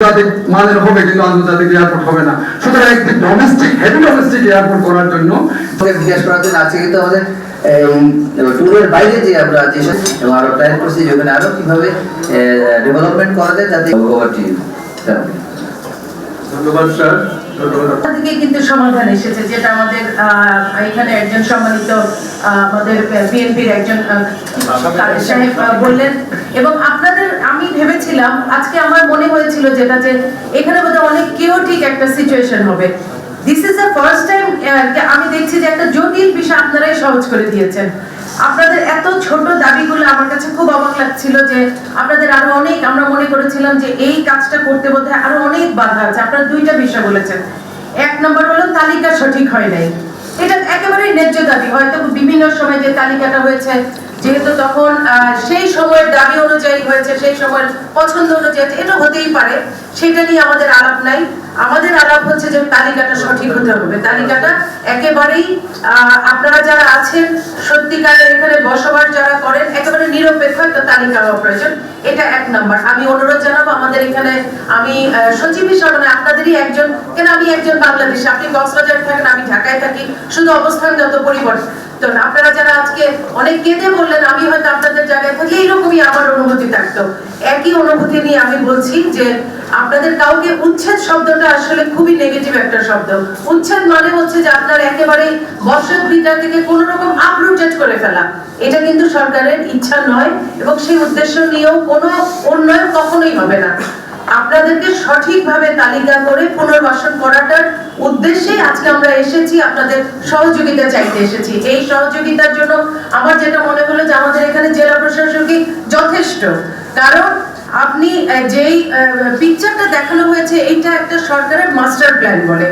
আন্তর্জাতিক মানের হবে কিন্তু আন্তর্জাতিক এয়ারপোর্ট হবে না। সুতরাং একটি ডোমেস্টিক হেভি ডোমেস্টিক এয়ারপোর্ট করার জন্য জিজ্ঞেস করার জন্য আজকে কিন্তু আমাদের ট্যুরের বাইরে যে আমরা যে এবং আরও প্ল্যান করছি যে ওখানে আরও কীভাবে ডেভেলপমেন্ট করা যায় যাতে ধন্যবাদ স্যার থেকে কিন্তু সমাধান এসেছে, যেটা আমাদের এখানে একজন সম্মানিত আমাদের বিএনপির একজন সাহেব বললেন। এবং আপনাদের, আমি ভেবেছিলাম, আজকে আমার মনে হয়েছিল যেটা যে এখানে বোধহয় অনেক কেওটিক একটা সিচুয়েশন হবে। This is the first time আমি দেখছি যে একটা জটিল বিষয় আপনারাই সহজ করে দিয়েছেন। আপনাদের এত ছোট দাবিগুলো আমার কাছে খুব অবাক লাগছিল যে আপনাদের আরও অনেক, আমরা মনে করেছিলাম যে এই কাজটা করতে বোধহয় আরও অনেক বাধা আছে। আপনারা দুইটা বিষয় বলেছেন। এক নম্বর হলো, তালিকা সঠিক হয় নাই। এটা একেবারেই ন্যায্য দাবি। হয়তো বিভিন্ন সময় যে তালিকাটা হয়েছে, যেহেতু তখন সেই সময়ের দাবি অনুযায়ী হয়েছে সেই সময়ের পছন্দ অনুযায়ী হয়েছে, এটা হতেই পারে সেটা নিয়ে আমাদের আলাপ নাই। আমাদের আলাপ হচ্ছে যে তালিকাটা সঠিক হতে হবে। তালিকাটা একেবারেই আপনারা যারা আছেন সত্যিকারে এখানে বসবাস যারা করেন একেবারে নিরপেক্ষ একটা তালিকা হওয়া প্রয়োজন এটা এক নাম্বার। আমি অনুরোধ জানাব আমাদের এখানে আমি সচিব হিসাবে মানে আপনাদেরই একজন কেন আমি একজন বাংলাদেশি? আপনি কক্সবাজার থাকেন আমি ঢাকায় থাকি শুধু অবস্থানগত পরিবর্তন। আপনারা যারা আজকে অনেক কেঁদে বললেন আমি হয়তো আপনাদের জায়গায় থাকতো একই অনুভূতি নিয়ে আমি বলছি যে আপনাদের কাউকে উচ্ছেদ শব্দটা আসলে খুবই নেগেটিভ একটা শব্দ। উচ্ছেদ মানে হচ্ছে যে আপনার একেবারে বর্ষক বিদ্যা থেকে কোন রকম আপরুটেড করে ফেলা। এটা কিন্তু সরকারের ইচ্ছা নয় এবং সেই উদ্দেশ্য নিয়েও কোনো উন্নয়ন কখনোই হবে না। আপনাদেরকে সঠিকভাবে তালিকা করে পুনর্বাসন করাটার উদ্দেশ্যে আজকে আমরা এসেছি, আপনাদের সহযোগিতা চাইতে এসেছি। এই সহযোগিতার জন্য আমার যেটা মনে হলো যে আমাদের এখানে জেলা প্রশাসকই যথেষ্ট। কারণ আপনি যেই পিকচারটা দেখানো হয়েছে এটা একটা সরকারের মাস্টার প্ল্যান বলে।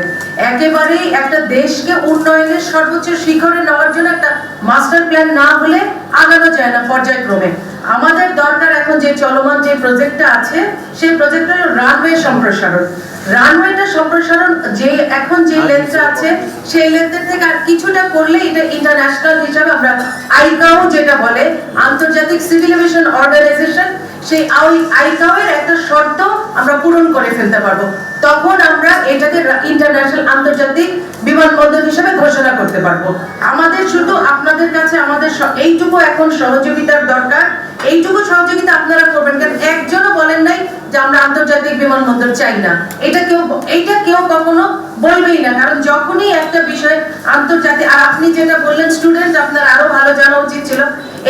একেবারেই একটা দেশকে উন্নয়নের সর্বোচ্চ শিখরে নেওয়ার জন্য একটা মাস্টার প্ল্যান না হলে আগানো যায় না পর্যায়ক্রমে। আমাদের দরকার এখন যে চলমান যে প্রজেক্টটা আছে সেই প্রজেক্টটা রানওয়ে সম্প্রসারণ। রানওয়েটা সম্প্রসারণ যে এখন যে লেন্থটা আছে সেই লেন্থের থেকে আর কিছুটা করলে এটা ইন্টারন্যাশনাল হিসাবে আমরা আইকাও যেটা বলে আন্তর্জাতিক সিভিল এভিয়েশন অর্গানাইজেশন সেই আইকাও এর একটা শর্ত আমরা পূরণ করে ফেলতে পারব। তখন আমরা এটাকে ইন্টারন্যাশনাল আন্তর্জাতিক বিমানবন্দর হিসেবে ঘোষণা করতে পারব। আমাদের শুধু আপনাদের কাছে আমাদের এইটুকু এখন সহযোগিতার দরকার। এইটুকু সহযোগিতা আপনারা করবেন, কারণ একজনও বলেন নাই যে আমরা আন্তর্জাতিক বিমানবন্দর চাই না। এটা কেউ এইটা কেউ কখনো বলবেই না, কারণ যখনই একটা বিষয় আন্তর্জাতিক আর আপনি যেটা বললেন স্টুডেন্ট আপনার আরও ভালো জানা উচিত ছিল।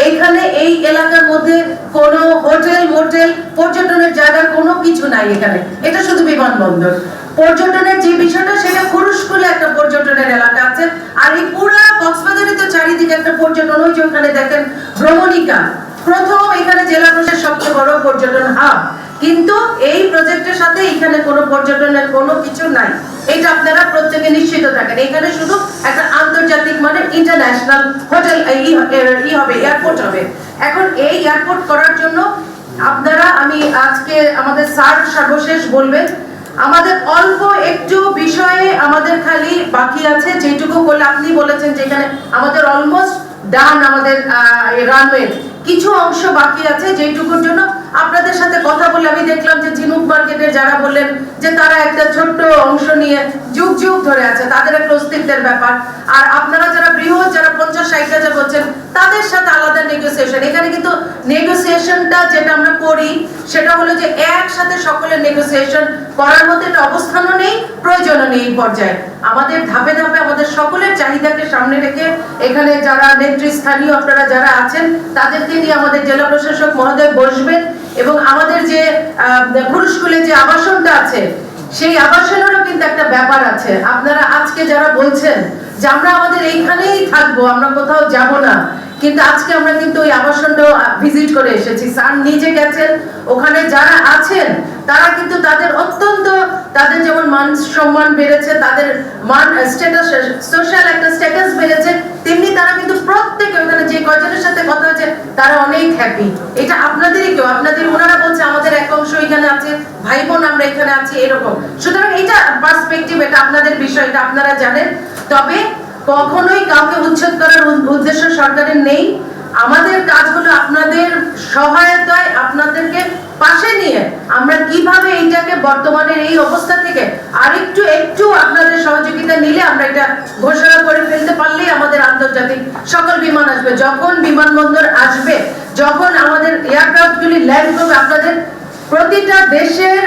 এইখানে এই এলাকার মধ্যে কোনো হোটেল, মোটেল, পর্যটনের জায়গার কোনো কিছু নাই এখানে। এটা শুধু বিমানবন্দর। পর্যটনের যে বিষয়টা, সেটা খুরুশকুলে একটা পর্যটনের এলাকা আছে। আর এই পুরা কক্সবাজারে তো চারিদিকে একটা পর্যটন, ওই যে ওখানে দেখেন ভ্রমণিকা। প্রথম এখানে জেলা প্রশাসনের সবচেয়ে বড় পর্যটন হাব। কিন্তু এই প্রজেক্টের সাথে এখানে কোনো পর্যটনের কোনো কিছু নাই। এটা আপনারা প্রত্যেকে নিশ্চিত থাকেন। এখানে শুধু একটা আন্তর্জাতিক মানে ইন্টারন্যাশনাল হোটেল ই হবে এয়ারপোর্ট হবে। এখন এই এয়ারপোর্ট করার জন্য আপনারা, আমি আজকে আমাদের স্যার সর্বশেষ বলবেন, আমাদের অল্প একটু বিষয়ে আমাদের খালি বাকি আছে, যেটুকু বলে আপনি বলেছেন, যেখানে আমাদের অলমোস্ট ডান আমাদের রানওয়ে কিছু অংশ বাকি আছে যেটুকুর জন্য আপনাদের সাথে কথা বলে আমি দেখলাম যে ঝিনুক মার্কেটের যারা বললেন যে তারা একটা ছোট্ট অংশ নিয়ে যুগ যুগ ধরে আছে, তাদের একটা অস্তিত্বের ব্যাপার। আর আপনারা যারা বৃহৎ, যারা পঞ্চাশ, ষাট হাজার বলছেন, তাদের সাথে আলাদা নেগোসিয়েশন এখানে কিন্তু নেগোসিয়েশনটা যেটা আমরা করি, সেটা হলো যে একসাথে সকলের নেগোসিয়েশন করার মধ্যে একটা অবস্থানও নেই, প্রয়োজনও নেই এই পর্যায়ে। আমাদের ধাপে ধাপে আমাদের সকলের চাহিদাকে সামনে রেখে এখানে যারা নেতৃস্থানীয় আপনারা যারা আছেন, তাদেরকে নিয়ে আমাদের জেলা প্রশাসক মহোদয় বসবেন এবং আমাদের যে খুরুশকুলে যে আবাসনটা আছে, সেই আবাসনেরও কিন্তু একটা ব্যাপার আছে। আপনারা আজকে যারা বলছেন যে আমরা আমাদের এইখানেই থাকব, আমরা কোথাও যাব না, কিন্তু আজকে আমরা কিন্তু ওই আবাসনটাও ভিজিট করে এসেছি। স্যার নিজে গেছেন, ওখানে যারা আছেন, তারা কিন্তু তাদের অত্যন্ত মান সম্মান বেড়েছে, তাদের মান স্ট্যাটাস সোশ্যাল একটা স্ট্যাটাস বেড়েছে, তেমনি তারা কিন্তু প্রত্যেকে ওখানে যে কয়জনের সাথে কথা হয়েছে, তারা অনেক হ্যাপি এটা আপনাদেরই কেউ, আপনাদের ওনারা বলছে, আমাদের এক অংশ এখানে আছে ভাই বোন আমরা এখানে আছি, এরকম। সুতরাং এটা পার্সপেক্টিভ এটা আপনাদের বিষয়, এটা আপনারা জানেন। তবে কখনোই কাউকে উচ্ছেদ করার উদ্দেশ্য সরকারের নেই। আমাদের কাজ হলো আপনাদের সহায়তায় আপনাদেরকে পাশে নিয়ে আমরা কীভাবে এইটাকে বর্তমানের এই অবস্থা থেকে আরেকটু, একটু আপনাদের সহযোগিতা নিলে আমরা এটা ঘোষণা করে ফেলতে পারলেই আমাদের আন্তর্জাতিক সকল বিমান আসবে। যখন বিমানবন্দর আসবে, যখন আমাদের এয়ারক্রাফট গুলি ল্যান্ড করবে, আপনাদের প্রতিটা দেশের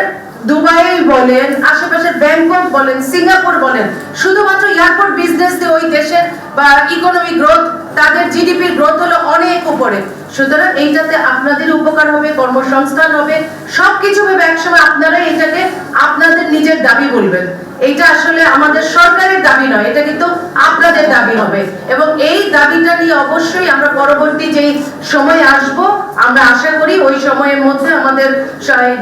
দুবাই বলেন, আশেপাশের ব্যাংকক বলেন, সিঙ্গাপুর বলেন, শুধুমাত্র এয়ারপোর্ট বিজনেস দিয়ে ওই দেশের বা ইকোনমিক গ্রোথ তাদের জিডিপির গ্রোথ হলো অনেক উপরে। সুতরাং এইটাতে আপনাদের উপকার হবে, কর্মসংস্থান হবে, সবকিছু ভেবে একসময় আপনারা এটাকে আপনাদের নিজের দাবি বলবেন। এইটা আসলে আমাদের সরকারের দাবি নয়, এটা কিন্তু আপনাদের দাবি হবে। এবং এই দাবিটা নিয়ে অবশ্যই আমরা পরবর্তী যেই সময় আসব, আমরা আশা করি ওই সময়ের মধ্যে আমাদের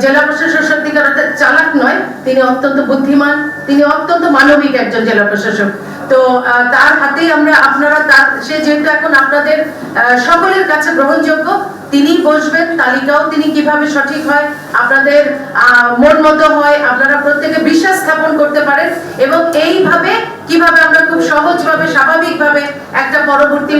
জেলা প্রশাসক সত্যিকার চালাক নয়, তিনি অত্যন্ত বুদ্ধিমান, তিনি অত্যন্ত মানবিক একজন জেলা প্রশাসক। তো তার হাতেই আমরা আপনারা তার, সে যেহেতু এখন আপনাদের সকলের কাছে গ্রহণযোগ্য, তিনি বসবেন, তালিকাও তিনি কীভাবে সঠিক হয়, আপনাদের মন মতো হয়, আপনারা প্রত্যেকে বিশ্বাস স্থাপন করতে পারেন এবং এইভাবে কীভাবে আমরা খুব সহজভাবে, স্বাভাবিকভাবে একটা পরবর্তী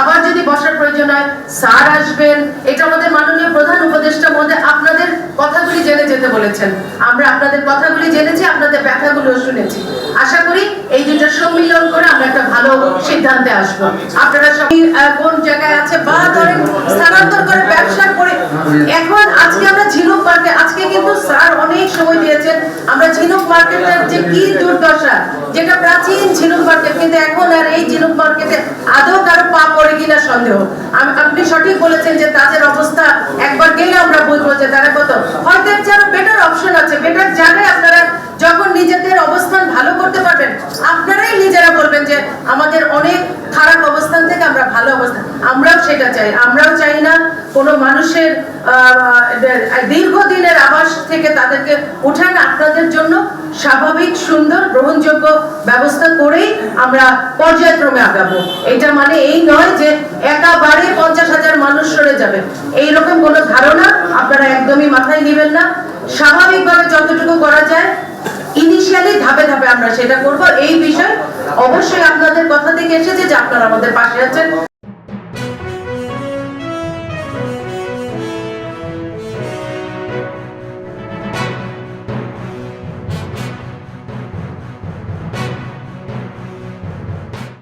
আবার যদি বসার প্রয়োজন হয়, স্যার আসবেন, এটা আমাদের মাননীয় প্রধান উপদেষ্টা মধ্যে আপনাদের কথাগুলি জেনে যেতে বলেছেন। আমরা আপনাদের কথাগুলি জেনেছি, আপনাদের ব্যথাগুলো শুনেছি। আশা করি এই দুটো সম্মিলন করে আমরা একটা ভালো সিদ্ধান্তে আসব। আপনারা সবাই কোন জায়গায় আছে, বা ধরেন স্থানান্তর করে ব্যবসা করে, এখন আজকে আমরা ঝিনুক মার্কেট আজকে কিন্তু স্যার অনেক সময় দিয়েছেন। আমরা ঝিনুক মার্কেটের যে কি দুর্দশা, যেটা প্রাচীন ঝিনুক মার্কেট, কিন্তু এখন আর এই ঝিনুক মার্কেটে আদৌ কারও পা পড়ে কিনা সন্দেহ। আপনি সঠিক বলেছেন যে তাদের অবস্থা, একবার গেলে আমরা বুঝব যে তারা কত। হয়তো এর বেটার অপশন আছে। বেটার জায়গায় আপনারা যখন নিজেদের অবস্থান ভালো করতে পারবেন, আপনারাই নিজেরা বলবেন যে আমাদের অনেক খারাপ অবস্থান থেকে আমরা ভালো অবস্থান। আমরাও সেটা চাই। আমরাও চাই না কোনো মানুষের দীর্ঘদিনের আবাস থেকে তাদেরকে উঠান। আপনাদের জন্য স্বাভাবিক, সুন্দর, গ্রহণযোগ্য ব্যবস্থা করেই আমরা পর্যায়ক্রমে আগাবো। এটা মানে এই নয় যে একাবারে পঞ্চাশ হাজার মানুষ সরে যাবে। এইরকম কোনো ধারণা আপনারা একদমই মাথায় নেবেন না। স্বাভাবিকভাবে যতটুকু করা যায় ইনিশিয়ালি ধাপে ধাপে আমরা সেটা করব। এই বিষয় অবশ্যই আপনাদের কথা থেকে এসেছে যে আপনারা আমাদের পাশে আছেন।